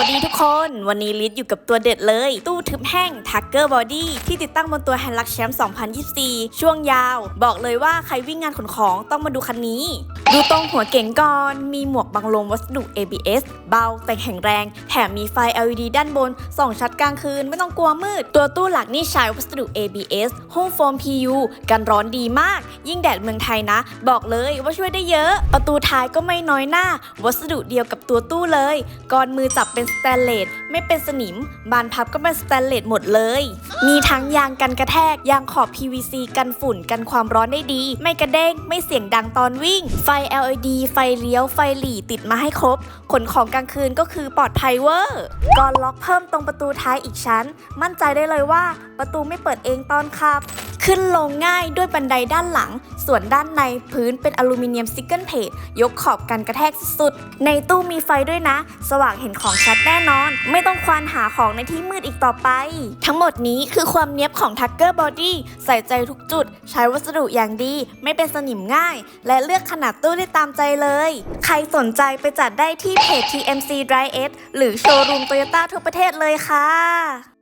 วัสดีทุกคน วันนี้ลิศอยู่กับตัวเด็ดเลย ตู้ทึบแห้ง t ักเกอร์บอดี้ที่ติดตั้งบนตัวแฮนด์ลักแชมป์ 2024 ช่วงยาว บอกเลยว่าใครวิ่งงานขนของต้องมาดูคันนี้ ดูตรงหัวเก๋งก่อน มีหมวกบังลมวัสดุ ABS เบาแต่แข็งแรง แถมมีไฟ LED ด้านบน ส่องชัดกลางคืน ไม่ต้องกลัวมืด ตัวตู้หลักนี่ใช้วัสดุ ABS หุ้มโฟม PU กันร้อนดีมาก ยิ่งแดดเมืองไทยนะ บอกเลยว่าช่วยได้เยอะ ประตูท้ายก็ไม่น้อยหน้า วัสดุเดียวกับตัวตู้เลยก่อนมือจับเป็นสแตนเลสไม่เป็นสนิม บานพับก็เป็นสแตนเลสหมดเลย มีทั้งยางกันกระแทก ยางขอบ PVC กันฝุ่นกันความร้อนได้ดี ไม่กระเด้ง ไม่เสียงดังตอนวิ่ง ไฟ LED ไฟเลี้ยว ไฟหลีติดมาให้ครบ ขนของกลางคืนก็คือปลอดภัยเวอร์ก่อนล็อกเพิ่มตรงประตูท้ายอีกชั้น มั่นใจได้เลยว่าประตูไม่เปิดเองตอนขับ ขึ้นลงง่ายด้วยบันไดด้านหลัง ส่วนด้านในพื้นเป็นอลูมิเนียมซิกเกิลเพจยกขอบกันกระแทกสุดๆ ในตู้มีไฟด้วยนะ สว่างเห็นของชัดแน่นอน ไม่ต้องควานหาของในที่มืดอีกต่อไป ทั้งหมดนี้คือความเนี้ยบของ t ักเกอร์บอดี้ใส่ใจทุกจุด ใช้วัสดุอย่างดี ไม่เป็นสนิมง่าย และเลือกขนาดตู้ได้ตามใจเลย ใครสนใจไปจัดได้ที่เพจ TMC Dry Edge หรือโชว์รูมโตโยต้าทั่วประเทศเลยค่ะ